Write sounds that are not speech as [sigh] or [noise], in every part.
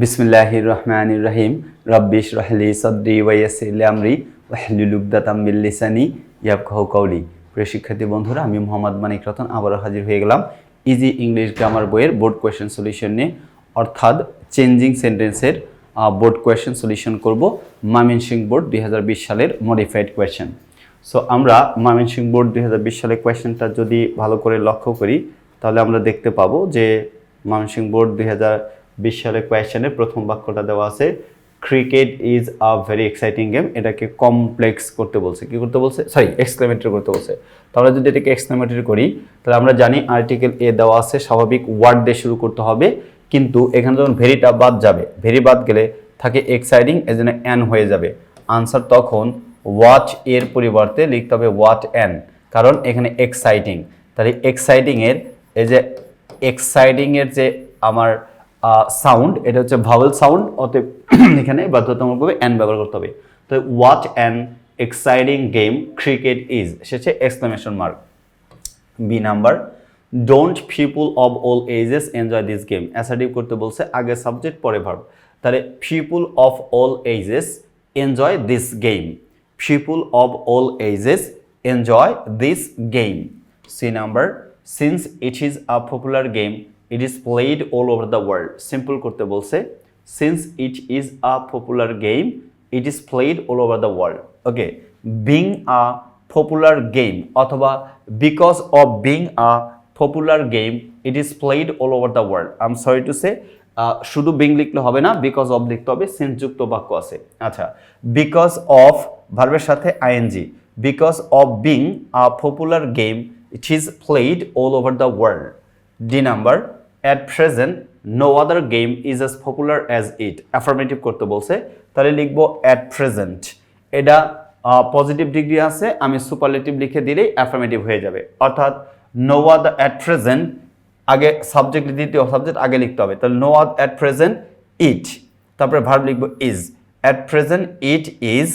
বিসমিল্লাহির রহমানির রহিম রব্বিশ রহলি সদ্রি ওয়াইয়াসিল আমরি ওয়াহলুল লিসানি ইয়াফকাহু কাউলি প্রিয় শিক্ষার্থী বন্ধুরা, আমি মোহাম্মদ মানিক রতন আবারও হাজির হয়ে গেলাম ইজি ইংলিশ গ্রামার বইয়ের বোর্ড কোয়েশ্চেন সলিউশন নিয়ে। অর্থাৎ চেঞ্জিং সেন্টেন্সের বোর্ড কোয়েশ্চেন সলিউশন করব ময়মনসিংহ বোর্ড দুই হাজার বিশ সালের মডিফাইড কোয়েশ্চেন। সো, আমরা ময়মনসিংহ বোর্ড দুই বিশ সালের কোয়েশ্চেনটা যদি ভালো করে লক্ষ্য করি, তাহলে আমরা দেখতে পাবো যে ময়মনসিংহ বোর্ড দুই বিশ সালের কোয়েশ্চেনের প্রথম বাক্যটা দেওয়া আছে cricket is a very exciting game এটাকে কমপ্লেক্স করতে বলছে। কি করতে বলছে? সরি এক্সক্লেমেটরি করতে বলছে। তাহলে যদি এটাকে এক্সক্লেমেটরি করি, তাহলে আমরা জানি আর্টিকেল এ দেওয়া আছে, স্বাভাবিক ওয়ার্ড দিয়ে শুরু করতে হবে, কিন্তু এখানে যখন ভেরিটা বাদ যাবে ভেরি বাদ গেলে থাকে এক্সাইটিং এজন্য অ্যান হয়ে যাবে। আনসার তখন ওয়াচ এর পরিবর্তে লিখতে হবে ওয়াট অ্যান কারণ এখানে এক্সাইটিং তাহলে এক্সাইটিংয়ের এই যে এক্সাইটিং এর যে আমার সাউন্ড, এটা হচ্ছে ভাওয়েল সাউন্ড অতএব [clears throat] এখানে বাধ্যতামূলকভাবে অ্যান ব্যবহার করতে হবে। তো what an exciting game cricket is সেটা exclamation mark B number don't people of all ages enjoy this game assertive করতে বলছে, আগে সাবজেক্ট পরে ভার্ব তাহলে people of all ages enjoy this game people of all ages enjoy this game C number since it is a popular game it is played all over the world simple করতে বলছে since it is a popular game it is played all over the world okay being a popular game অথবা because of being a popular game it is played all over the world I am sorry to say শুধু being লিখলে হবে না because of লিখতে হবে সেন্সযুক্ত বাক্য আছে। আচ্ছা বিকজ অফ ভার্বের সাথে ING because of being a popular game it is played all over the world D number at present no other game is as popular as it affirmative করতে বলছে। তাহলে লিখব অ্যাট প্রেজেন্ট এটা positive degree আছে, আমি superlative লিখে দিলেই affirmative হয়ে যাবে। অর্থাৎ নো আদার অ্যাট প্রেজেন্ট আগে সাবজেক্ট দ্বিতীয় সাবজেক্ট আগে লিখতে হবে। তাহলে নো আদ অ্যাট প্রেজেন্ট ইট তারপরে ভার্ব লিখব is at present it is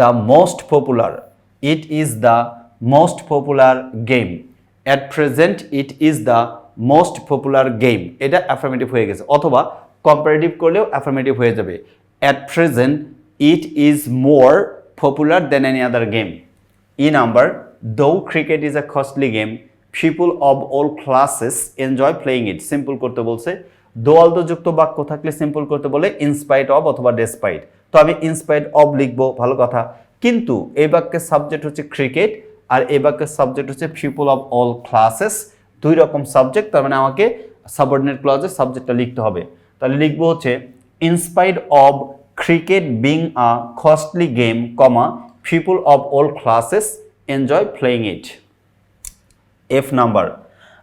the most popular it is the most popular game at present it is the most popular game এটা অ্যাফার্মেটিভ হয়ে গেছে, অথবা কম্পারেটিভ করলেও অ্যাফার্মেটিভ হয়ে যাবে। At present it is more popular than any other game E number though cricket is a costly game people of all classes enjoy playing it simple করতে বলছে। দোয়ালদযুক্ত বাক্য থাকলে সিম্পল করতে বলে ইনস্পাইট অব অথবা ডেসপাইট তো আমি ইনস্পাইট অব লিখব, ভালো কথা। কিন্তু এই বাক্যের সাবজেক্ট হচ্ছে ক্রিকেট আর এই বাক্যের সাবজেক্ট হচ্ছে পিপুল অব অল ক্লাসেস দুই রকম সাবজেক্ট তার মানে আমাকে সাবঅর্ডিনেট ক্লজে সাবজেক্টটা লিখতে হবে। তাহলে লিখব হচ্ছে in spite of cricket being a costly game comma people of all classes enjoy playing it F number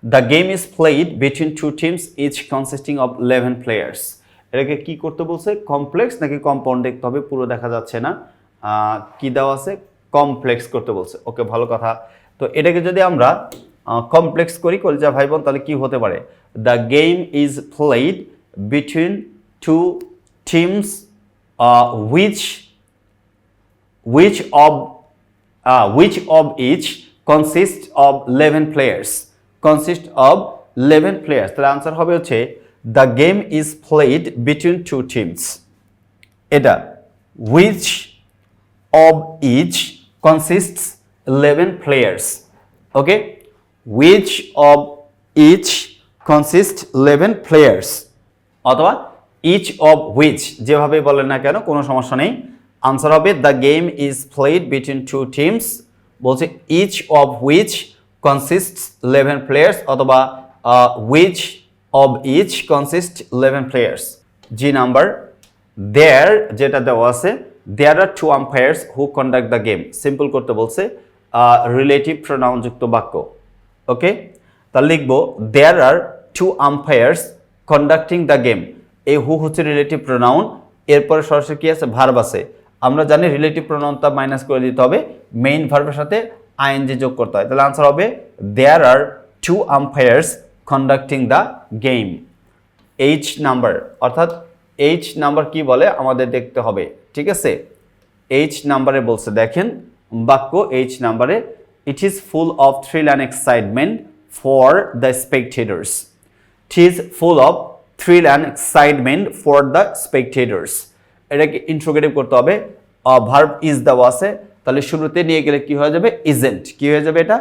the game is played between two teams each consisting of 11 players. এটাকে কি করতে বলছে? কমপ্লেক্স নাকি কম্পাউন্ড দেখতে হবে, পুরো দেখা যাচ্ছে না। কি দেওয়া আছে? কমপ্লেক্স করতে বলছে। ওকে, ভালো কথা। তো এটাকে যদি আমরা কমপ্লেক্স করি কলিজা ভাই বোন, তাহলে কি হতে পারে? The game is played between two teams which which of which of each consist of eleven players consist of eleven players তাহলে আনসার হবে হচ্ছে the game is played between two teams এটা which of each consist eleven players okay which of each consists 11 players? অথবা each of which যেভাবে বলেন না কেন, কোনো সমস্যা নেই। আনসার হবে the game is played between two teams বলছে each of which consist eleven players অথবা which of each consist eleven players G number there যেটা দেওয়া আছে there are two umpires who conduct the game simple করতে বলছে relative প্রোনাউনযুক্ত বাক্য। Okay তাহলে লিখব there are two umpires conducting the game এই হু হচ্ছে রিলেটিভ প্রোনাউন এরপরে সরাসরি কি আছে? ভার্ব আছে। আমরা জানি রিলেটিভ প্রোনাউনটা মাইনাস করে দিতে হবে মেইন ভার্বের সাথে আইএনজি যোগ করতে হয়। তাহলে আনসার হবে there are two umpires conducting the game H number অর্থাৎ এইচ নাম্বার কি বলে? আমাদের দেখতে হবে। ঠিক আছে? এইচ নাম্বারে বলছে, দেখেন, বাক্য এইচ নাম্বারে it is full of thrill and excitement for the spectators it is full of thrill and excitement for the spectators এটাকে ইন্ট্রোগেটিভ করতে হবে। ভার্ব ইজ দেওয়া আছে। তাহলে শুরুতে নিয়ে গেলে কি হয়ে যাবে? ইজেন্ট কি হয়ে যাবে এটা?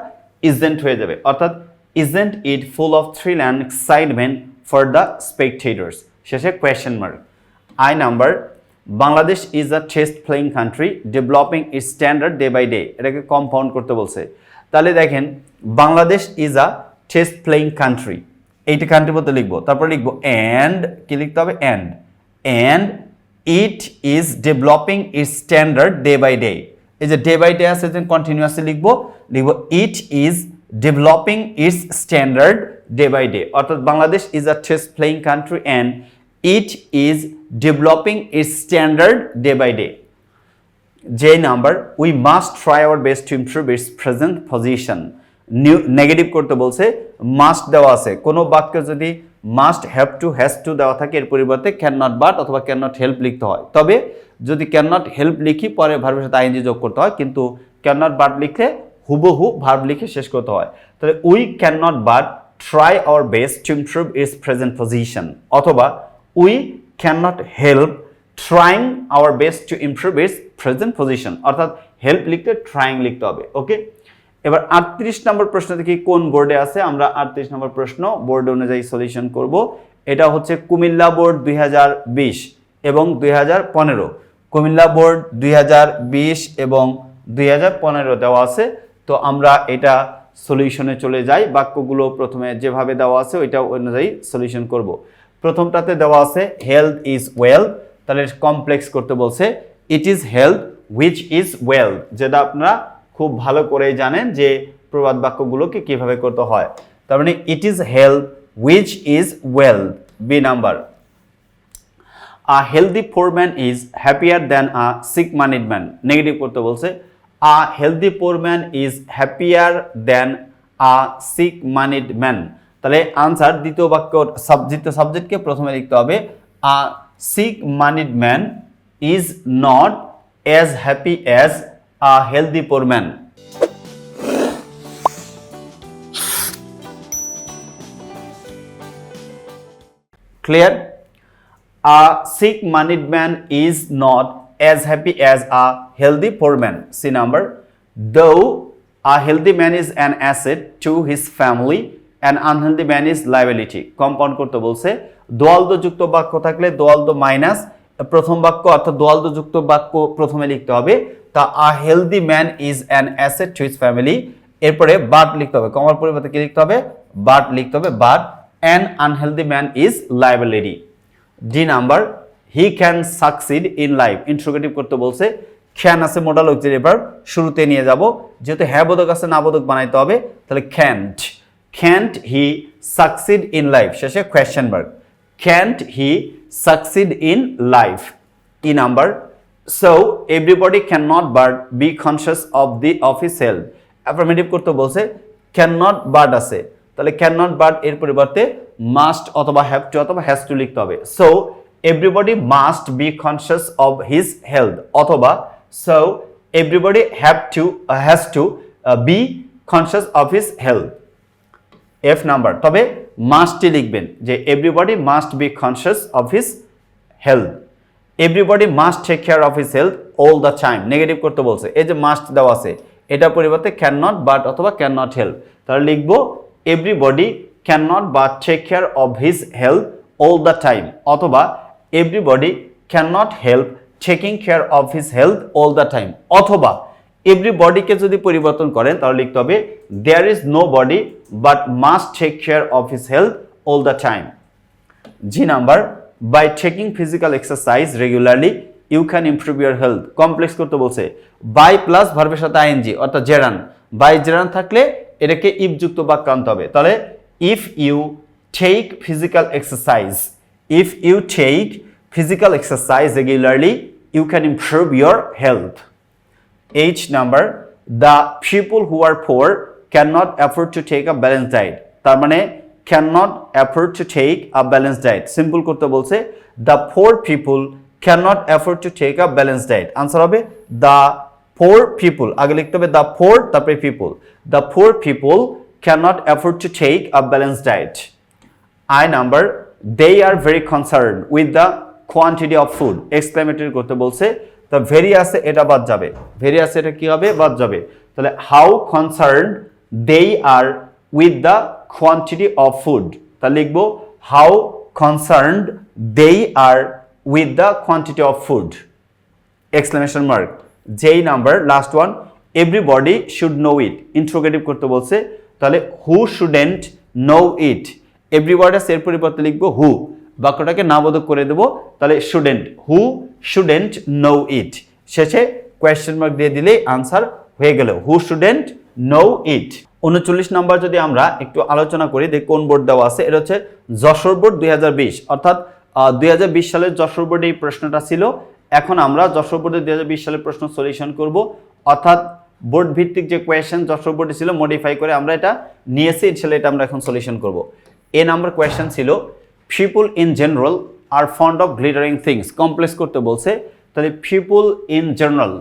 ইজেন্ট হয়ে যাবে। অর্থাৎ isn't it full of thrill and excitement for the spectators শেষে question mark I number Bangladesh is a test playing country developing it standard day by day এটাকে কম্পাউন্ড করতে বলছে। তাহলে দেখেন, Bangladesh is a test playing country এইটা country বলতে লিখব। তারপরে লিখব অ্যান্ড কি লিখতে হবে? And and it is developing it standard day by day এই যে ডে বাই ডে আছে যে কন্টিনিউয়াসলি লিখব। লিখব it is developing its standard day by day অর্থাৎ Bangladesh is a test playing country and it is developing its standard day by day যে number we must try our best to improve its present position negative করতে বলছে must দেওয়া আছে। কোনো বাক্য যদি must have to has to দেওয়া থাকে, এর পরিবর্তে ক্যান নট বাট অথবা ক্যান নট হেল্প লিখতে হয়। তবে যদি ক্যান নট হেল্প লিখি, পরে ভার্বের সাথে আইনজি যোগ করতে হয়, কিন্তু ক্যান নট বাট লিখে হুবহু ভার্ব লিখে শেষ করতে হয়। তাহলে we can not but try our best to improve its present position অথবা we can not help trying our best to improve its present position অর্থাৎ হেল্প লিখতে ট্রাইং লিখতে হবে ওকে এবার আটত্রিশ নম্বর প্রশ্ন দেখি কোন বোর্ডে আছে? আমরা আটত্রিশ নম্বর প্রশ্ন বোর্ড অনুযায়ী সলিউশন করব। এটা হচ্ছে কুমিল্লা বোর্ড দুই হাজার বিশ এবং দুই হাজার পনেরো। কুমিল্লা বোর্ড দুই হাজার বিশ এবং দুই হাজার পনেরো দেওয়া আছে। তো আমরা এটা সলিউশনে চলে যাই। বাক্যগুলো প্রথমে যেভাবে দেওয়া আছে, ওইটা অনুযায়ী সলিউশন করব। প্রথমটাতে দেওয়া আছে হেলথ ইজ ওয়েলথ তাহলে কমপ্লেক্স করতে বলছে it is health which is wealth যেটা আপনারা খুব ভালো করেই জানেন যে প্রবাদ বাক্যগুলোকে কীভাবে করতে হয়। তার মানে it is health which is wealth B number a healthy poor man is happier than a sick moneyed man negative করতে বলছে a healthy poor man is happier than a sick moneyed man তাহলে answer দ্বিতীয় বাক্য দ্বিতীয় সাবজেক্টকে প্রথমে লিখতে হবে a sick moneyed man is not as happy as a healthy poor man clear a sick moneyed man is not as happy as a healthy poor man see number though a healthy man is an asset to his family an unhealthy man is liability. Compound করতে বলছে যুক্ত বাক্য থাকলে দোয়ালদ minus প্রথম বাক্য অর্থাৎ যুক্ত বাক্য প্রথমে লিখতে হবে, তা a healthy man is an asset to his family এরপরে বাট লিখতে হবে। কমার পরিবর্তে কি লিখতে হবে? বাট লিখতে হবে। But an unhealthy man is liability D number he can succeed in life interrogative করতে বলছে খ্যান আছে মোডাল ভার্ব শুরুতে নিয়ে যাব, যেহেতু হ্যাঁ বোধক আছে না বোধক বানাইতে হবে, তাহলে can't can't he succeed in life শেষে question mark can't he succeed in life E number so everybody can not but be conscious of the office health affirmative করতে বলছে ক্যান নট বাট আছে। তাহলে ক্যান নট বাট এর পরিবর্তে must অথবা have to অথবা has to লিখতে হবে। So everybody must be conscious of his health অথবা so everybody have to has to be conscious of his health F number তবে মাস্টই লিখবেন যে everybody must be conscious of his health everybody must take care of his health all the time negative করতে বলছে। এই যে must দেওয়া আছে, এটা পরিবর্তে ক্যান নট বাট অথবা ক্যান নট হেল্প তাহলে লিখব everybody can not but take care of his health all the time অথবা everybody can not help taking care of his health all the time অথবা every বডিকে যদি পরিবর্তন করেন, তাহলে লিখতে হবে there is nobody but must take care of his health all the time G number by taking physical exercise regularly you can improve your health complex করতে বলছে বাই প্লাস ভার্বের সাথে আইএনজি অর্থাৎ জেরান বাই জেরান থাকলে এটাকে ইফযুক্ত বাক্য আনতে হবে। তাহলে if you take physical exercise if you take physical exercise regularly you can improve your H number the people who are poor can not afford to take a balance diet তার মানে can not afford to take a balance diet simple করতে বলছে the poor people can not afford to take a balance diet answer হবে the poor people আগে লিখতে হবে the poor তারপরে people the poor people can not afford to take a balance diet I number they are very concern with the quantity of food exclamatory করতে বলছে তো very আছে এটা বাদ যাবে। ভেরি আছে এটা কি হবে? বাদ যাবে। তাহলে how concern they are with the quantity of food তা লিখব how concerned they are with the quantity of food exclamation mark যেই number last one everybody should know it interrogative করতে বলছে, তাহলে who shouldn't know it everybody এর পরিবর্তে লিখব who বাক্যটাকে নাবোধক করে দেবো। তাহলে shouldn't who shouldn't know it শেষে কোয়েশ্চেন মার্ক দিয়ে দিলেই আনসার হয়ে গেল। হু শুডেন্ট নো ইট উনচল্লিশ নাম্বার যদি আমরা একটু আলোচনা করি দেখ কোন বোর্ড দেওয়া আছে, এটা হচ্ছে যশোর বোর্ড দুই হাজার বিশ। অর্থাৎ দুই হাজার বিশ সালের যশোর বোর্ডে এই প্রশ্নটা ছিল। এখন আমরা যশোর বোর্ডে দুই সালের প্রশ্ন সলিউশন করব। অর্থাৎ বোর্ড ভিত্তিক যে কোয়েশ্চেন যশোর বোর্ডে ছিল মডিফাই করে আমরা এটা নিয়েছি। ইনশাল্লাহ এটা আমরা এখন সলিউশন করব। এ নাম্বার কোয়েশ্চেন ছিল people in general are fond of glittering things complex করতে বলছে, তাহলে পিপুল ইন জেনারেল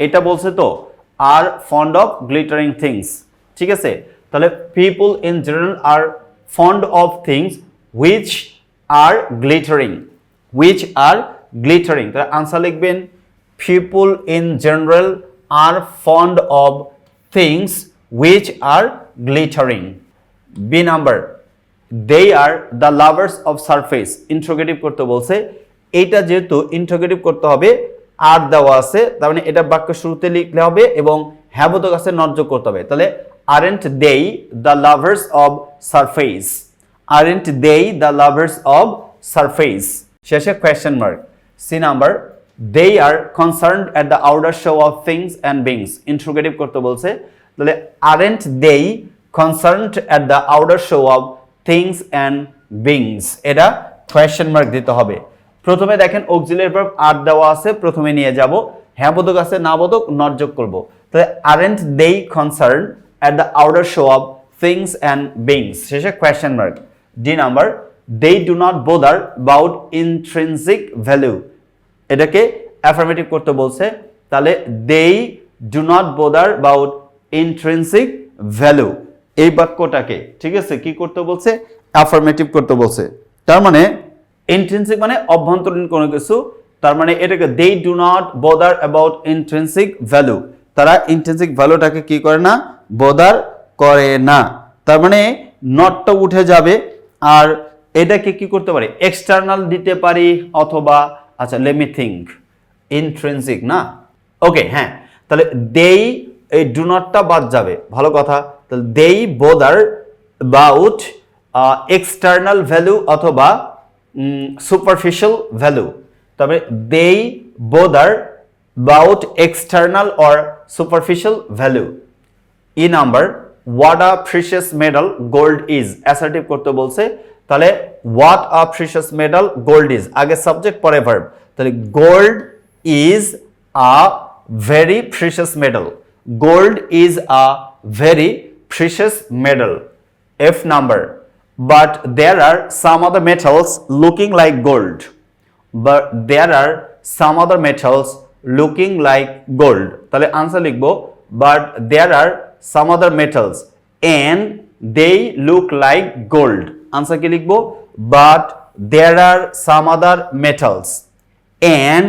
এটা বলছে তো are fond of glittering things ঠিক আছে? তাহলে people in general are fond of things which are glittering which are glittering তাহলে আনসার লিখবেন people in general are fond of things which are glittering B number they are the lovers of surface interrogative করতে বলছে, এইটা যেহেতু interrogative করতে হবে, আর দেওয়া আছে, তার মানে এটা বাক্য শুরুতে লিখলে হবে এবং হ্যাবোধক আছে নর্যোগ করতে হবে। তাহলে aren't they the lovers of surface aren't they the lovers of surface শেষে question mark C number they are concern at the outer show of things and beings interrogative করতে বলছে, তাহলে aren't they concerned at the outer show of things and beings এটা question mark দিতে হবে। প্রথমে দেখেন অক্সিলের verb আর দেওয়া আছে, প্রথমে নিয়ে যাব। হ্যাঁ বোধক আছে, না বোধক নট যোগ করব। তাহলে aren't they concern at the outer show of things and beings শেষে question mark D number they do not bother bout intrinsic value এটাকে অ্যাফার্মেটিভ করতে বলছে। তাহলে they do not bother bout intrinsic value এই বাক্যটাকে, ঠিক আছে, কি করতে বলছে? অ্যাফার্মেটিভ করতে বলছে। তার মানে ইন্ট্রেন্সিক মানে অভ্যন্তরীণ কোনো কিছু, তার মানে এটাকে they do not bother about intrinsic value তারা ইন্ট্রেন্সিক ভ্যালুটাকে কি করে না? বোদার করে না। তার মানে নটটা উঠে যাবে, আর এটাকে কি করতে পারি? এক্সটার্নাল দিতে পারি, অথবা আচ্ছা লেমি থিঙ্ক ইন্ট্রেন্সিক না? ওকে হ্যাঁ। তাহলে দেই এই ডু নটটা বাদ যাবে। ভালো কথা। তাহলে they bother bout external value অথবা সুপারফিশিয়াল ভ্যালু তবে they bother bout external or superficial value E number what a precious medal gold is assertive করতে বলছে, তাহলে what a precious medal gold is আগে সাবজেক্ট পরে ভার্ব তাহলে gold is a very precious medal gold is a very precious medal F number but there are some other metals looking like gold but there are some other metals looking like gold তাহলে answer লিখব but there are some other metals and they look like gold answer কি লিখব but there are some other metals and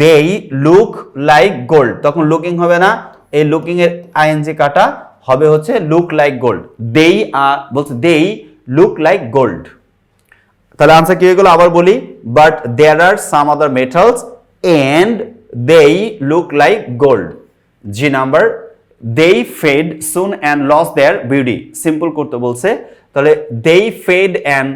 they look like gold তখন looking হবে না এই looking এর ING কাটা হবে হচ্ছে লুক লাইক গোল্ড দেই বলছে দেই লুক লাইক গোল্ড তাহলে আনসার কি হয়ে গেল? আবার বলি but there are some other metals and they look like gold G number they fade soon and lose their beauty simple করতে বলছে। তাহলে they fade and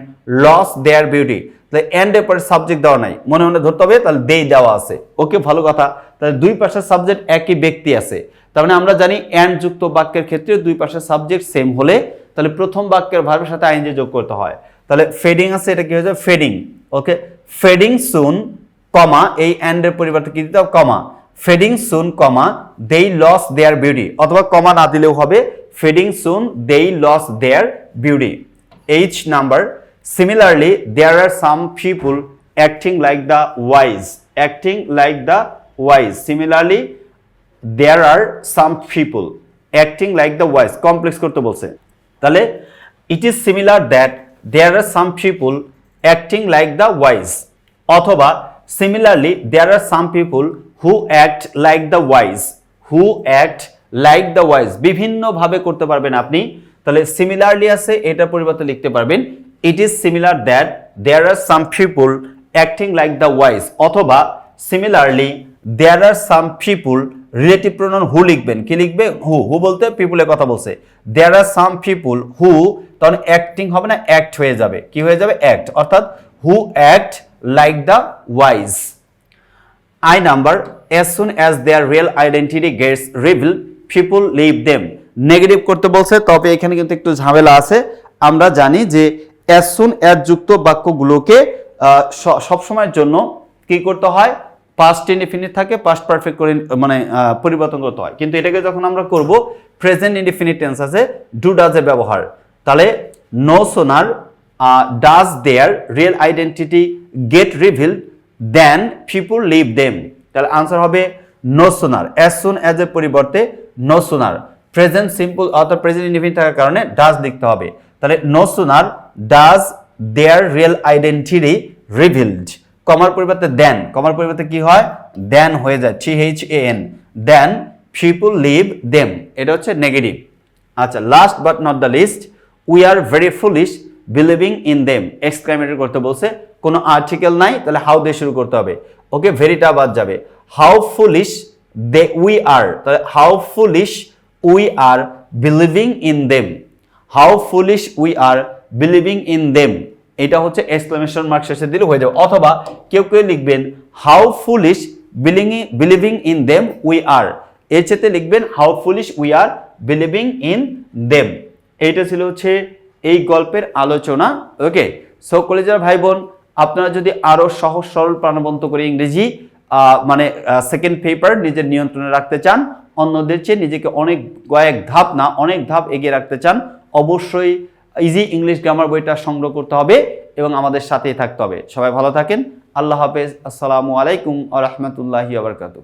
lose their beauty তাহলে এন্ড এর পরে সাবজেক্ট দেওয়া নাই। মনে মনে ধরতে হবে, তাহলে দেই দেওয়া আছে। ওকে, ভালো কথা। তাহলে দুই পাশের সাবজেক্ট একই ব্যক্তি আছে। তার মানে আমরা জানি অ্যান্ড যুক্ত বাক্যের ক্ষেত্রে দুই পাশের সাবজেক্ট সেম হলে তাহলে প্রথম বাক্যের ভার্বের সাথে আইনজি যোগ করতে হয়। তাহলে ফেডিং আছে, এটা কি হয়ে যাবে? ফেডিং ওকে ফেডিং সুন কমা এই অ্যান্ডের পরিবর্তে কি দিতে হবে? কমা ফেডিং সুন কমা দেই লস দেয়ার বিউটি অথবা কমা না দিলেও হবে। Fading soon they lose their beauty H number similarly there are some people acting like the wise acting like the wise similarly there are some people acting like the wise complex করতে বলছে। তাহলে it is similar that there are some people acting like the wise অথবা similarly there are some people who act like the wise who act like the wise বিভিন্নভাবে করতে পারবেন আপনি। তাহলে similarly আছে, এটার পরিবর্তে লিখতে পারবেন it is similar that there are some people acting like the wise অথবা similarly there are some people relative pronoun who লিখবেন। কি লিখবে? হু হু বলতে? পিপুলের কথা বলছে। দেয়ার আর সাম পিপুল হু তখন অ্যাক্টিং হবে না অ্যাক্ট হয়ে যাবে। কি হয়ে যাবে? অ্যাক্ট অর্থাৎ who act like the wise I number as soon as their real identity gets revealed, people leave them. Negative করতে বলছে তবে এখানে কিন্তু একটু ঝামেলা আছে। আমরা জানি যে অ্যাজ soon as যুক্ত বাক্যগুলোকে সবসময়ের জন্য কি করতে হয়? পাস্ট ইনডিফিনিট থাকে পাস্ট পারফেক্ট করে মানে পরিবর্তন করতে হয়। কিন্তু এটাকে যখন আমরা করব প্রেজেন্ট ইনডিফিনিট টেন্স আছে ডু ডাজের ব্যবহার। তাহলে no sooner does their real identity get reveal then people leave them তাহলে আনসার হবে no sooner as soon as এর পরিবর্তে নো সোনার প্রেজেন্ট সিম্পল অর্থাৎ প্রেজেন্ট ইনডিফিনিট থাকার কারণে ডাজ লিখতে হবে। তাহলে no sooner does their real identity revealed কমার পরিবর্তে দেন কমার পরিবর্তে কি হয়? দেন হয়ে যায় T H A N then people leave them এটা হচ্ছে নেগেটিভ আচ্ছা last but not the least we are very foolish believing in them exclamatory করতে বলছে, কোনো আর্টিকেল নাই, তাহলে হাউ দিয়ে শুরু করতে হবে? ওকে ভেরিটা বাদ যাবে। How foolish they we are তাহলে how foolish we are believing in them how foolish we are believing in them এটা হচ্ছে এক্সক্লামেশন মার্ক শেষে দিলে হয়ে যাবে। অথবা কেউ কেউ লিখবেন how foolish billing believing in them we are এর চেতে লিখবেন how foolish we are believing in them এইটা ছিল হচ্ছে এই গল্পের আলোচনা। ওকে সো কলেজের ভাই বোন আপনারা যদি আরও সহজ, সরল প্রাণবন্ত করে ইংরেজি মানে সেকেন্ড পেপার নিজের নিয়ন্ত্রণে রাখতে চান, অন্যদের চেয়ে নিজেকে অনেক, কয়েক ধাপ না, অনেক ধাপ এগিয়ে রাখতে চান, অবশ্যই ইজি ইংলিশ গ্রামার বইটা সংগ্রহ করতে হবে এবং আমাদের সাথেই থাকতে হবে। সবাই ভালো থাকেন। আল্লাহ হাফেজ। আসসালামু আলাইকুম আ রহমতুল্লাহি আবরকাতু